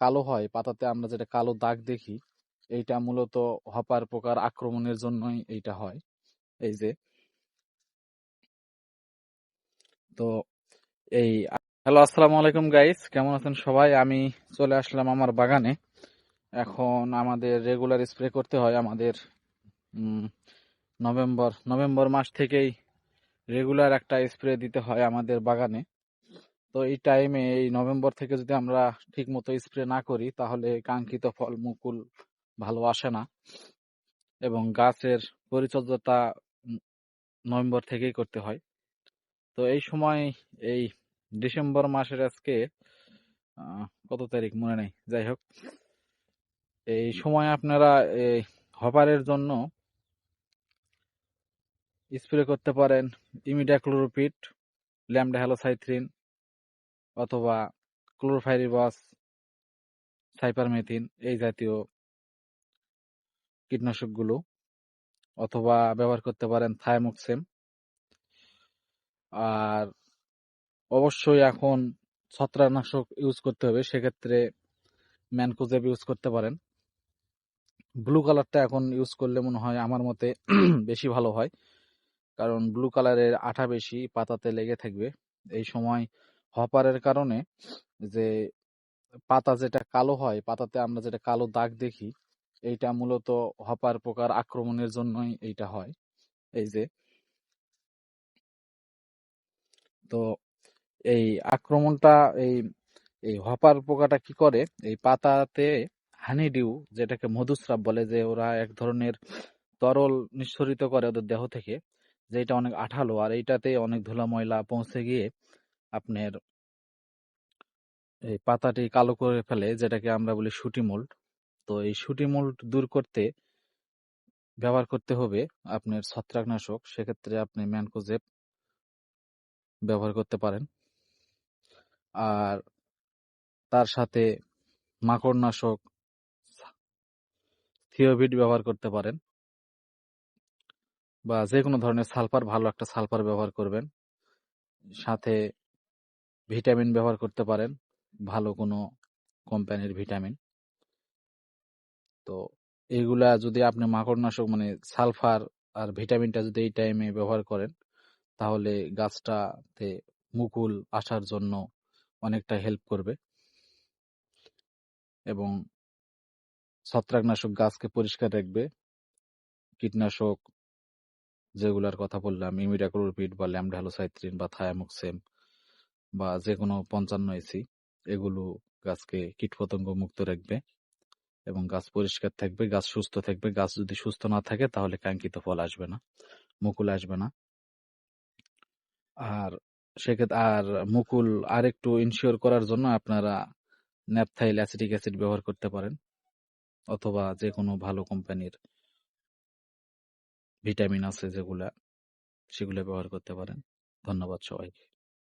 কালো হয়, পাতাতে আমরা যেটা কালো দাগ দেখি, এইটা মূলত হপার পোকার আক্রমণের জন্যই এইটা হয়। এই যে। তো এই, হ্যালো, আসসালামু আলাইকুম গাইস, কেমন আছেন সবাই? আমি চলে আসলাম আমার বাগানে। এখন আমাদের রেগুলার স্প্রে করতে হয় আমাদের নভেম্বর নভেম্বর মাস থেকেই রেগুলার একটা স্প্রে দিতে হয় আমাদের বাগানে। তো এই টাইমে এই নভেম্বর থেকে যদি আমরা ঠিক মতো স্প্রে না করি, তাহলে কাঙ্ক্ষিত ফল মুকুল ভালো আসে না। এবং গাছের পরিচর্যাটা নভেম্বর থেকেই করতে হয়। তো এই সময়, এই ডিসেম্বর মাসের আজকে কত তারিখ? মনে নেই। যাই হোক। এই সময় আপনারা এই হপারের জন্য স্প্রে করতে পারেন ইমিডাক্লোরোপিড ল্যামডা হ্যালোসাইথ্রিন অথবা ক্লোরোফাইরিবাস, সাইপারমেথিন এই জাতীয় কীটনাশকগুলো অথবা ব্যবহার করতে পারেন থায়ামোক্সেম আর অবশ্যই এখন ছত্রাকনাশক ইউজ করতে হবে, সেক্ষেত্রে ম্যানকোজেব ইউজ করতে পারেন। ব্লু কালারটা এখন ইউজ করলে মনে হয় আমার মতে বেশি ভালো হয়, কারণ ব্লু কালারের আঠা বেশি পাতাতে লেগে থাকবে। এই সময় হপারের কারণে যে পাতা যেটা কালো হয়, পাতাতে আমরা যেটা কালো দাগ দেখি, এইটা মূলত হপার পোকার আক্রমণের জন্যই এইটা হয়। এই যে তো এই আক্রমণটা, এই এই হপার পোকাটা কি করে? এই পাতাতে হানিডিউ যেটাকে মধুস্রাব বলে যে ওরা এক ধরনের তরল নিঃসরিত করে ওদের দেহ থেকে যেটা অনেক আঠালো, আর এইটাতে অনেক ধুলা ময়লা পৌঁছে গিয়ে আপনার এই পাতাটি কালো করে ফেলে, যেটাকে আমরা বলি শুটি মোল্ড। তো এই শুটি মোল্ড দূর করতে ব্যবহার করতে হবে আপনার ছত্রাকনাশক। সেক্ষেত্রে আপনি ম্যানকোজেব ব্যবহার করতে পারেন। আর তার সাথে মাকড়নাশক, থিওভিড ব্যবহার করতে পারেন। বা যে কোনো ধরনের সালফার, ভালো একটা সালফার ব্যবহার করবেন। সাথে ভিটামিন ব্যবহার করতে পারেন। ভালো কোনো কোম্পানির ভিটামিন। তো এইগুলা যদি আপনি মাকড়নাশক মানে সালফার আর ভিটামিনটা যদি এই টাইমে ব্যবহার করেন, তাহলে গাছটাতে মুকুল আসার জন্য অনেকটা হেল্প করবে। এবং ছত্রাকনাশক গাছকে পরিষ্কার রাখবে। কীটনাশক যেগুলার কথা বললাম ইমিডাক্লোরপিড বা ল্যামডাহ্যালোসাইথ্রিন বা থায়ামোক্সেম বা যে কোনো পঞ্চান্ন এসি এগুলো গাছকে কীটপতঙ্গ মুক্ত রাখবে এবং গাছ পরিষ্কার থাকবে, গাছ সুস্থ থাকবে। গাছ যদি সুস্থ না থাকে, তাহলে কাঙ্ক্ষিত ফল আসবে না, মুকুল আসবে না। আর সেক্ষেত্রে আর মুকুল আর একটু ইনশিওর করার জন্য আপনারা ন্যাপথাইল অ্যাসিটিক অ্যাসিড ব্যবহার করতে পারেন অথবা যে কোনো ভালো কোম্পানির ভিটামিন আছে যেগুলা, সেগুলো ব্যবহার করতে পারেন। ধন্যবাদ সবাইকে।